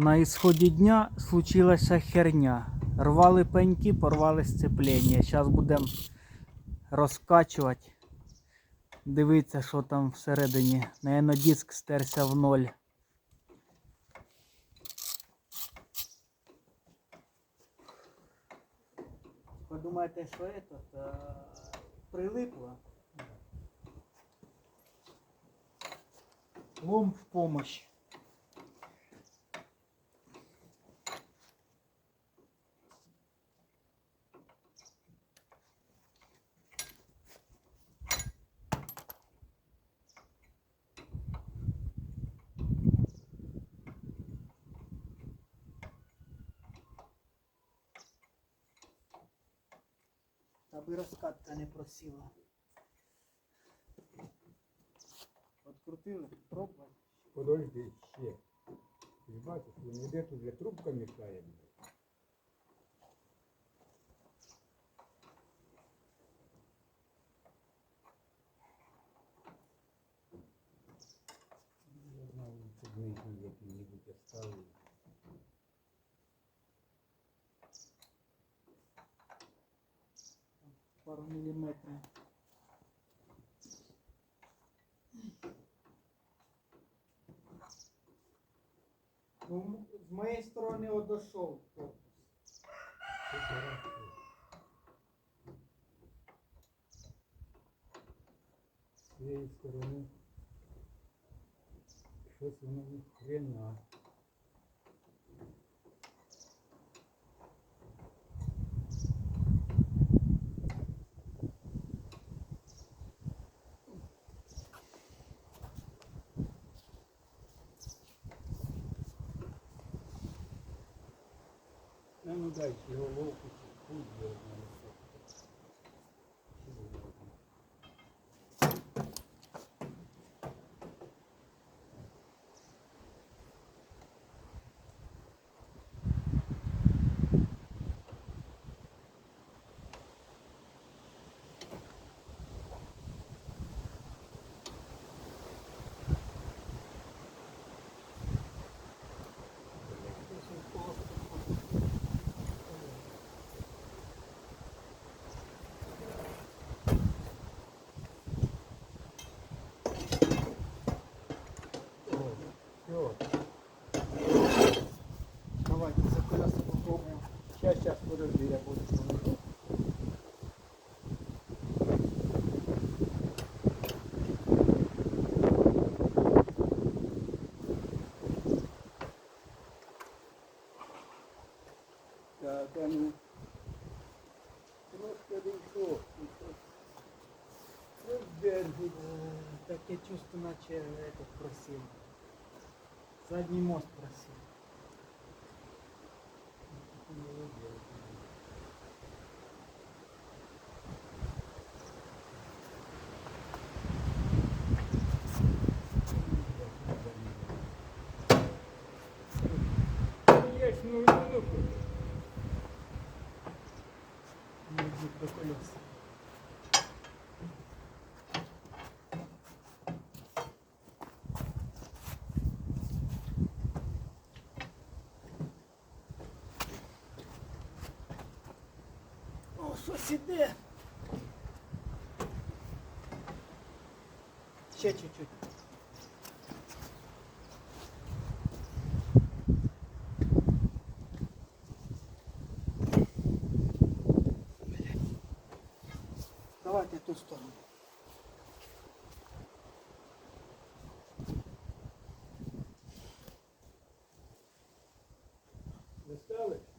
На ісході дня случилася херня. Рвали пеньки, порвали сцеплення. Зараз будемо розкачувати. Дивіться, що там всередині. Наверно, диск стерся в ноль. Ви думаєте, що це прилипло? Лом в помощь. Аби розкатка не просіла. Открутили, пробували. Подожди ще. Ти бачиш, він іде тут для трубка мішає. Це нижній який-небудь оставив. пару міліметрів. Ну, м- з моєї сторони одійшов корпус. Це хорошо. З цієї сторони щось воно ні хрена. Сейчас, сейчас, подожди, я буду. Так, а ну. Трошки дійшов. Ну, держить. Таке чувство, наче этот просів. Задній мост просів. Є, ну, Ну, ну. До. О, щось іде. Ще чуть-чуть. Давайте ту сторону. Не Ніхера.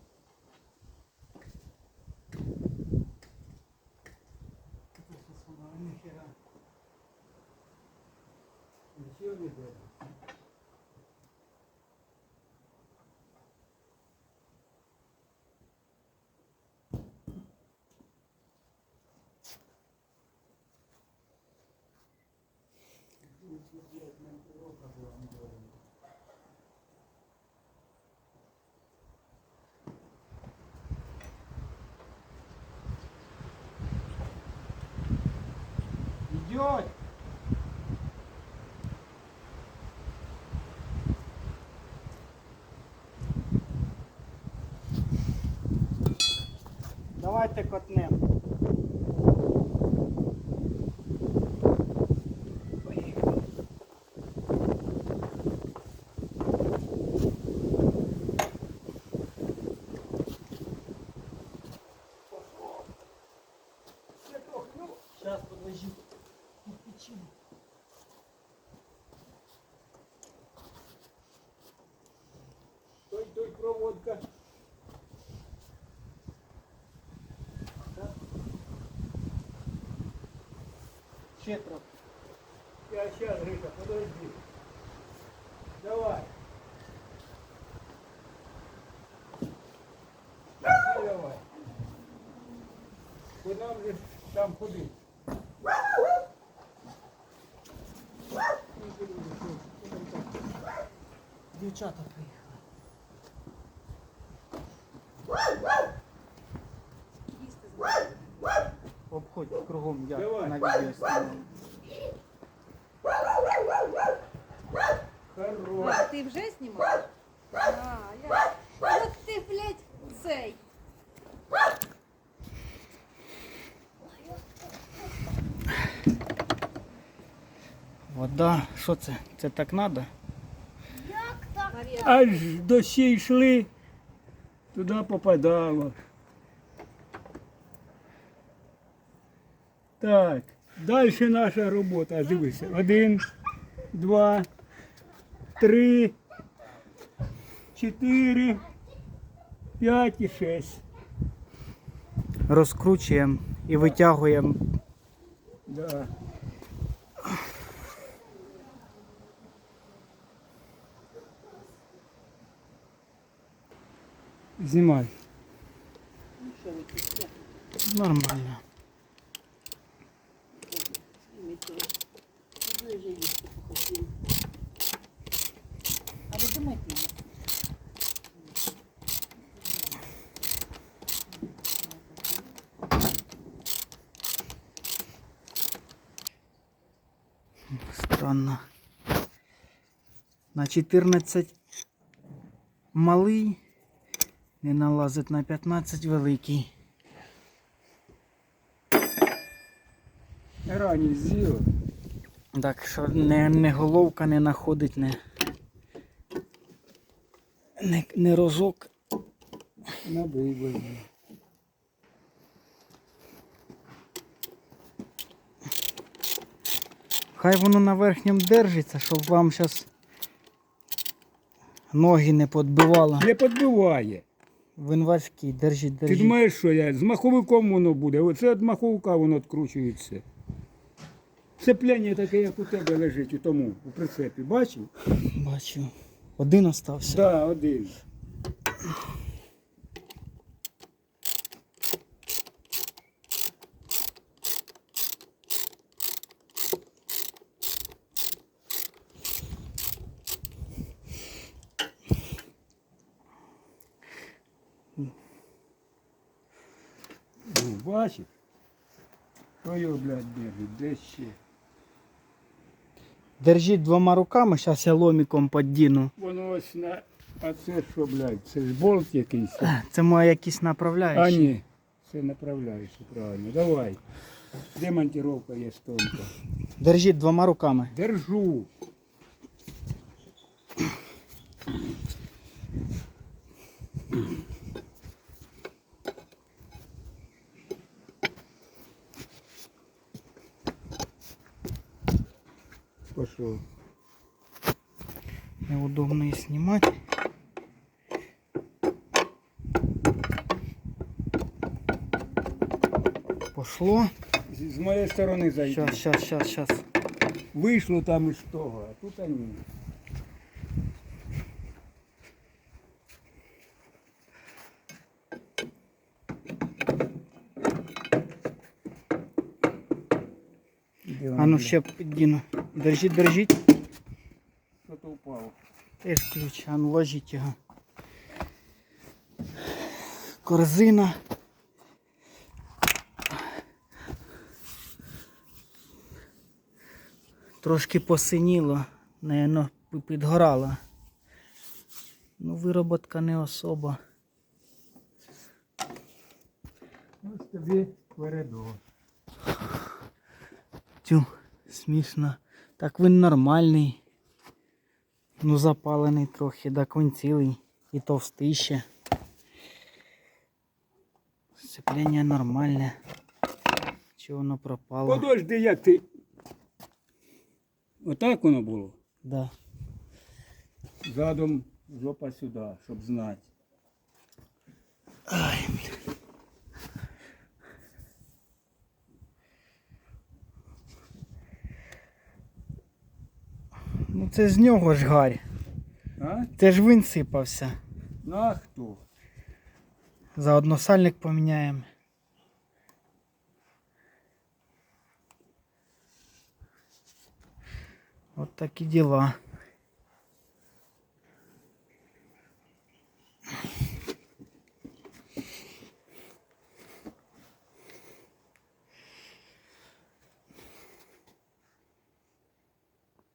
Идет! Давайте котнем. Проводка. Ще трохи. Я сейчас, Гриша, подожди. Давай. Давай. Бо нам же там ходити. Дівчата приїхали. Обходь кругом, я Давай. на відео знімаю. Хорош. А, ти вже знімаєш? А, я... От ти, блядь, цей. Вода, що це? Це так треба? Марія, Аж дощі йшли, туди попадало. Так, далі наша робота. Дивися. Один, два, три, чотири, п'ять і шесть. Розкручуємо і витягуємо. Да. Знімай. Нормально. Странно. На 14 малий, не налазить на 15 великий. Ранні з'їв. Так що не, не головка не знаходить, не, не, не рожок. На Хай воно на верхньому держиться, щоб вам зараз ноги не подбивало. Не підбиває. Він важкий, держіть, Ти думаєш, що я з маховиком воно буде? Оце від маховика воно відкручується. Цепляння таке, як у тебе лежить у тому, у прицепі. Бачив? Бачу. Один остався. Так, да, один. Бачиш? Його, блядь, держить? Де ще? Держіть двома руками, зараз я ломіком піддіну. Воно ось на. А це що, блядь? Це ж болт якийсь. Це моє якісь А направляючі. ні, це направляєшся правильно. Давай. Де монтировка є тонка? Держіть двома руками. Держу. Пошел. Неудобно і знімати. Пошло. З, з моєї сторони зайди. Щас, щас, щас, щас. Вийшло там із того, а тут ні. Де А воно, ну бля? ще піддіну. Держіть, держіть. Що-то упало. Теж ключ, а ну ложіть його. Корзина. Трошки посиніло, наверно, підгорало. Ну, вироботка не особа. Ну, тобі передо. Тю, смішно. Так він нормальний. Ну, запалений трохи, так він цілий і товстий ще. Сцеплення нормальне. Чого воно пропало? Подожди, як ти. Отак воно було. Да. Задом жопа сюди, щоб знати. Ай, блін. Це з нього ж гарь. А? Це ж він сипався. Ну а хто? Заодно сальник поміняємо. От такі діла.